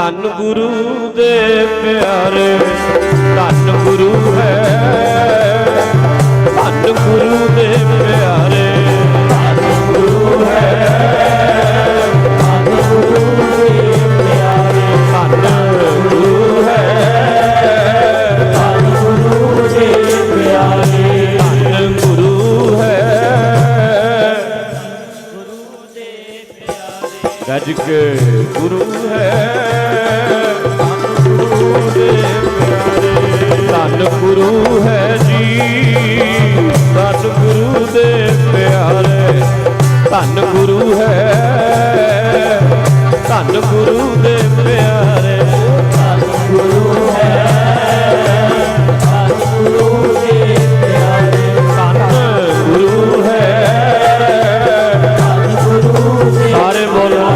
ਧੰਨ ਗੁਰੂ ਦੇ ਪਿਆਰੇ, ਧੰਨ ਗੁਰੂ ਹੈ। ਧੰਨ ਗੁਰੂ ਦੇ ਪਿਆਰੇ, ਧੰਨ ਗੁਰੂ ਹੈ। ਧੰਨ ਗੁਰੂ ਦੇ ਪਿਆਰੇ, ਧੰਨ ਗੁਰੂ ਹੈ। ਧੰਨ ਗੁਰੂ ਦੇ ਪਿਆਰੇ, ਧੰਨ ਗੁਰੂ ਹੈ। ਗੱਜ ਗੁਰੂ ਹੈ ਦੇ ਪਿਆਰੇ। ਧੰਨ ਗੁਰੂ ਹੈ। ਦੇ ਪਿਆਰੇ। ਧੰਨ ਗੁਰੂ ਹੈ ਜੀ। ਧੰਨ ਗੁਰੂ ਦੇ ਪਿਆਰੇ। ਧੰਨ ਗੁਰੂ ਹੈ। ਧੰਨ ਗੁਰੂ ਦੇ ਪਿਆਰੇ। ਧੰਨ ਗੁਰੂ ਹੈ। ਸਾਰੇ ਬੋਲੋ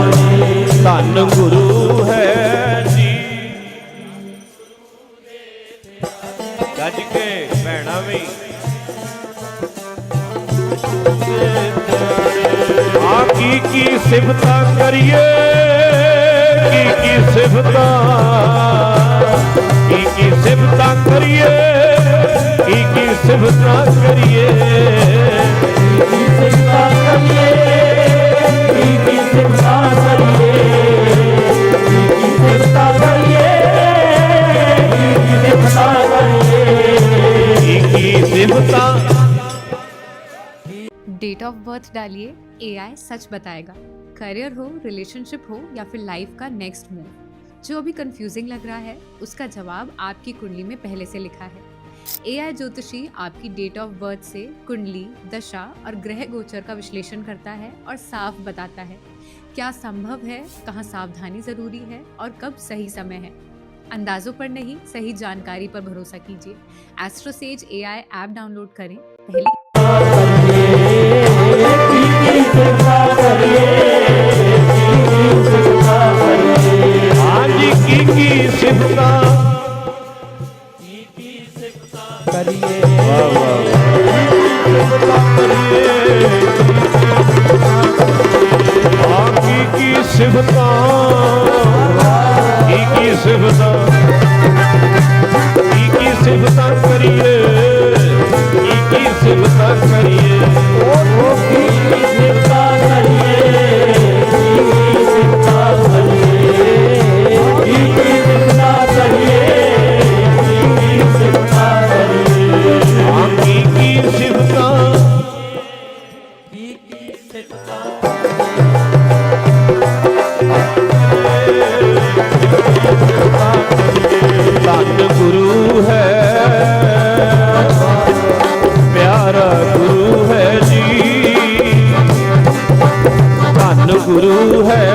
ਧੰਨ ਗੁਰੂ ਆ ਕੀ ਕੀ ਸਿਫਤਾਂ ਕਰੀਏ? ਕੀ ਕੀ ਸਿਫਤਾਂ? ਕੀ ਕੀ ਸਿਫਤਾਂ ਕਰੀਏ? ਕੀ ਕੀ ਸਿਫਤਾਂ ਕਰੀਏ? ऑफ़ बर्थ डालिए एआई सच बताएगा। करियर हो रिलेशनशिप हो, या फिर लाइफ का नेक्स्ट मूव जो अभी कंफ्यूजिंग लग रहा है, उसका जवाब आपकी कुंडली में पहले से लिखा है। एआई ज्योतिषी आपकी डेट ऑफ़ बर्थ से कुंडली, दशा और ग्रह गोचर का विश्लेषण करता है और साफ़ बताता है। क्या संभव है, कहाँ सावधानी ज़रूरी है और कब सही समय है? अंदाजों पर नहीं, सही जानकारी पर भरोसा कीजिए। एस्ट्रोसेज एआई ऐप डाउनलोड करें। पहले ਕਰੀਏ ਵਾਹ ਵਾਹ ਸਿਫਤਾਂ ਕੀ ਕੀ ਸਿਫਤਾਂ ਕੀ ਕੀ ਸਿਫਤਾਂ ਕੀ ਕੀ ਸਿਫਤਾਂ ਕਰੀਏ ਗੁਰੂ ਹੈ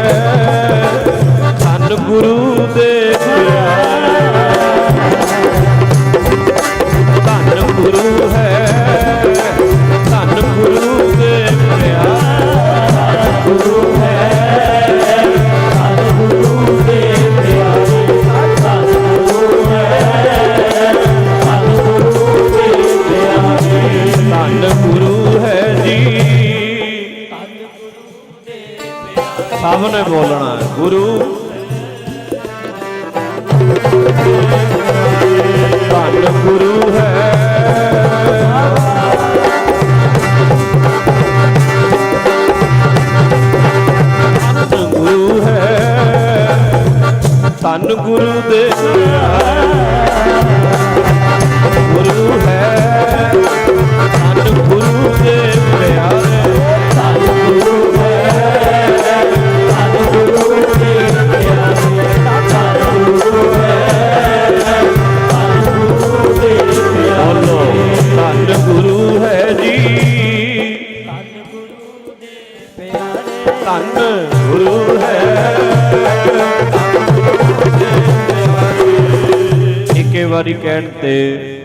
ਸਭ ਨੇ ਬੋਲਣਾ ਹੈ, ਗੁਰੂ। ਧੰਨ ਗੁਰੂ ਹੈ। ਧੰਨ ਗੁਰੂ ਹੈ। ਧੰਨ ਗੁਰੂ ਦੇ ਗੁਰੂ ਹੈ। ਧੰਨ ਗੁਰੂ ਦੇ ਪਿਆਰੇ ਵਾਰੀ ਕਹਿਣ ਤੇ